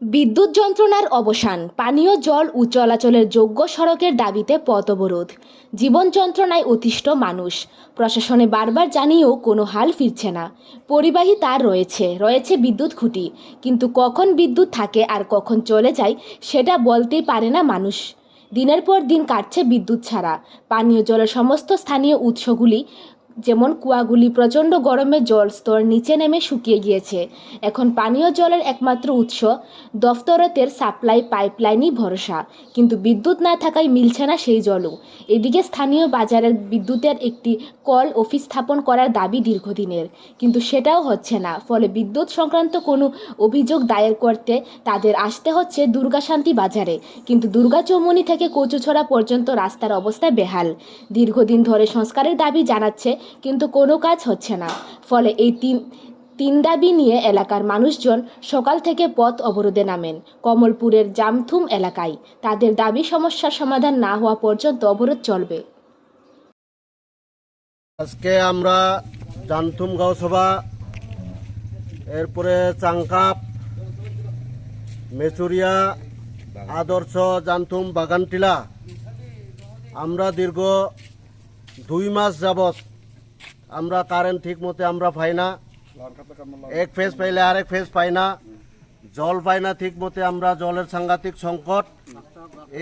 বিদ্যুৎ যন্ত্রণার অবসান, পানীয় জল ও চলাচলের যোগ্য সড়কের দাবিতে পথ অবরোধ জীবন যন্ত্রণায় অতিষ্ঠ মানুষ। প্রশাসনে বারবার জানিয়েও কোনো হাল ফিরছে না। পরিবাহী তার রয়েছে রয়েছে বিদ্যুৎ খুঁটি। কিন্তু কখন বিদ্যুৎ থাকে আর কখন চলে যায়, সেটা বলতেই পারে না মানুষ। দিনের পর দিন কাটছে বিদ্যুৎ ছাড়া। পানীয় জলের সমস্ত স্থানীয় উৎসগুলি যেমন কুয়াগুলি প্রচণ্ড গরমে জল স্তর নিচে নেমে শুকিয়ে গিয়েছে। এখন পানীয় জলের একমাত্র উৎস দফতরতের সাপ্লাই পাইপলাইনই ভরসা। কিন্তু বিদ্যুৎ না থাকায় মিলছে না সেই জলও। এদিকে স্থানীয় বাজারের বিদ্যুতের একটি কল অফিস স্থাপন করার দাবি দীর্ঘদিনের। কিন্তু সেটাও হচ্ছে না। ফলে বিদ্যুৎ সংক্রান্ত কোনো অভিযোগ দায়ের করতে তাদের আসতে হচ্ছে দুর্গাশান্তি বাজারে। কিন্তু দুর্গা চৌমুনি থেকে কচুছড়া পর্যন্ত রাস্তার অবস্থা বেহাল। দীর্ঘদিন ধরে সংস্কারের দাবি জানাচ্ছে কিন্তু কোনো কাজ হচ্ছে না। ফলে এই তিন তিন দাবি নিয়ে এলাকার মানুষজন সকাল থেকে পথ অবরোধে নামেন। কমলপুরের জামথুম এলাকায় তাদের দাবি সমস্যার সমাধান না হওয়া পর্যন্ত অবরোধ চলবে। আজকে আমরা জানতুম গাঁও সভা, এরপরে চাংকাপ, মেচুরিয়া, আদর্শ জানতুম বাগানটিলা। আমরা দীর্ঘ দুই মাস যাবৎ আমরা কারেন্ট ঠিক মতো আমরা পাই না। এক ফেজ পাইলে আরেক ফেজ পাই না। জল পাই না ঠিক মতে আমরা, জলের সাংঘাতিক সংকট।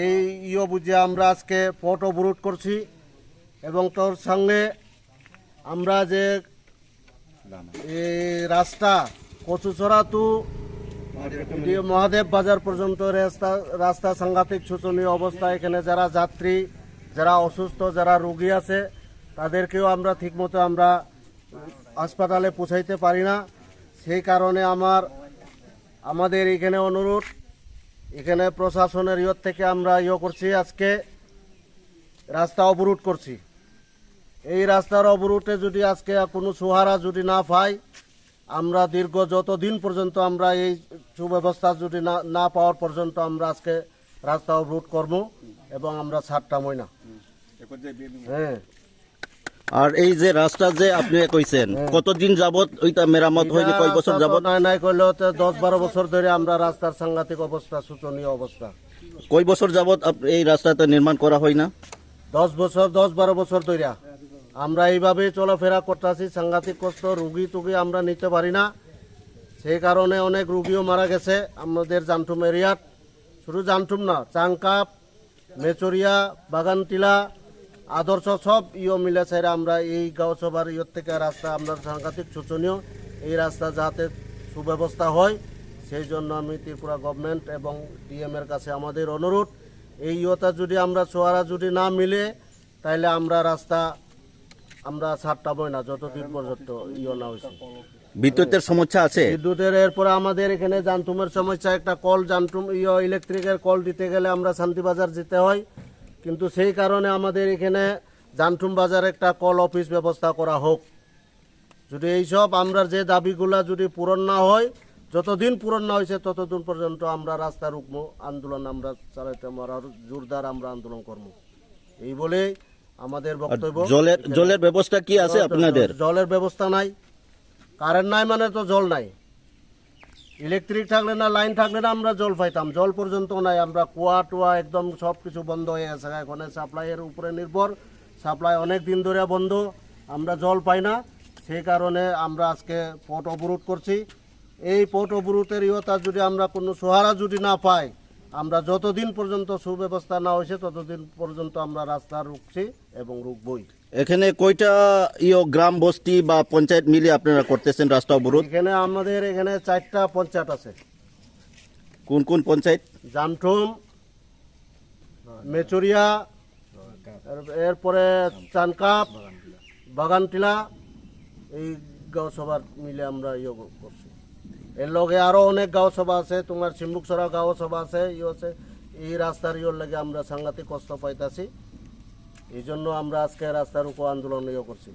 এই ইয়ে বুঝে আমরা আজকে পট অবরোধ করছি এবং তোর সঙ্গে আমরা যে এই রাস্তা কচুচড়া দিয়ে মহাদেব বাজার পর্যন্ত রাস্তা রাস্তা সাংঘাতিক শোচনীয় অবস্থা। এখানে যারা যাত্রী, যারা অসুস্থ, যারা রোগী আছে তাদেরকেও আমরা ঠিকমতো আমরা হাসপাতালে পৌঁছাইতে পারি না। সেই কারণে আমার আমাদের এখানে অনুরোধ এখানে প্রশাসনের ইয়র থেকে আমরা ইয়ে করছি আজকে রাস্তা অবরোধ করছি। এই রাস্তার অবরোধে যদি আজকে কোনো সুহারা যদি না পাই আমরা দীর্ঘ যতদিন পর্যন্ত আমরা এই সুব্যবস্থা যদি না না পাওয়ার পর্যন্ত আমরা আজকে রাস্তা অবরোধ করব এবং আমরা ছাড়তামই না। হ্যাঁ। আর এই যে রাস্তা যে আপনি কইছেন কতদিন যাবত ওইটা মেরামত হয়নি কয় বছর যাবত নাই নাই করলেও তো দশ বারো বছর ধরে আমরা রাস্তার সাংঘাতিক অবস্থা শোচনীয় অবস্থা। কয় বছর যাবত এই রাস্তাটা নির্মাণ করা হয় না? দশ বছর দশ বারো বছর ধরে আমরা এইভাবে চলাফেরা করতেছি সাংঘাতিক কষ্ট রুগী টুগি আমরা নিতে পারি না। সেই কারণে অনেক রুগীও মারা গেছে আমাদের জামঠুম এরিয়াত শুধু জামঠুম না চাংকাপ মেচরিয়া বাগানটিলা আদর্শ সব ইয়ে মিলে সেরা আমরা এই গাঁও সভার ইয়ের থেকে রাস্তা আমরা সাংঘাতিক শোচনীয়। এই রাস্তা যাতে সুব্যবস্থা হয় সেই জন্য আমি ত্রিপুরা গভর্নমেন্ট এবং ডিএম এর কাছে আমাদের অনুরোধ এই ইয়েটা যদি আমরা সোয়ারা যদি না মিলে তাহলে আমরা রাস্তা আমরা ছাড়তামই না যতদিন পর্যন্ত ইয়ে না হয়েছে বিদ্যুতের সমস্যা আছে? বিদ্যুতের এরপরে আমাদের এখানে জানতুমের সমস্যা একটা কল জানতুম ইয়ে ইলেকট্রিকের কল দিতে গেলে আমরা শান্তিবাজার যেতে হয়। কিন্তু সেই কারণে আমাদের এখানে জানতুম বাজার একটা কল অফিস ব্যবস্থা করা হোক। যদি এইসব আমরা যে দাবিগুলা যদি পূরণ না হয় যতদিন পূরণ না হয়েছে ততদিন পর্যন্ত আমরা রাস্তা রুকবো আন্দোলন আমরা চালাইতে আমরা আরও জোরদার আমরা আন্দোলন করব। এই বলে আমাদের বক্তব্য। জলের জলের ব্যবস্থা কি আছে আপনাদের? জলের ব্যবস্থা নাই। কারেন্ট নাই মানে তো জল নাই। ইলেকট্রিক থাকলে না, লাইন থাকলে না আমরা জল পাইতাম। জল পর্যন্ত নাই, আমরা কুয়া টুয়া একদম সব কিছু বন্ধ হয়ে গেছে। এখন সাপ্লাইয়ের উপরে নির্ভর। সাপ্লাই অনেক দিন ধরে বন্ধ, আমরা জল পাই না। সেই কারণে আমরা আজকে পট অবরোধ করছি। এই পট অবরোধের ইয়তা যদি আমরা কোনো সহারা যদি না পাই আমরা যতদিন পর্যন্ত সুব্যবস্থা না হয়েছে ততদিন পর্যন্ত আমরা রাস্তা রুখছি এবং রুকবই এখানে কয়টা ইয়ে গ্রাম বস্তি বা পঞ্চায়েত মিলে আপনারা করতেছেন রাস্তা অবরোধ? এখানে আমাদের এখানে চারটা পঞ্চায়েত আছে। কোন কোন পঞ্চায়েত? জামঠুম মেচুরিয়া এরপরে চানকাপ বাগানটিলা এই সভার মিলে আমরা ইয়ে করছি। এর লগে আরও অনেক গাঁও সভা আছে, তোমার সিম্বুকসরা গাঁও সভা আছে ইয়ে আছে। এই রাস্তার ইয়ের লাগে আমরা সাংঘাতিক কষ্ট পাইতাছি। এই জন্য আমরা আজকে রাস্তার উপর আন্দোলন ইয়ে করছি।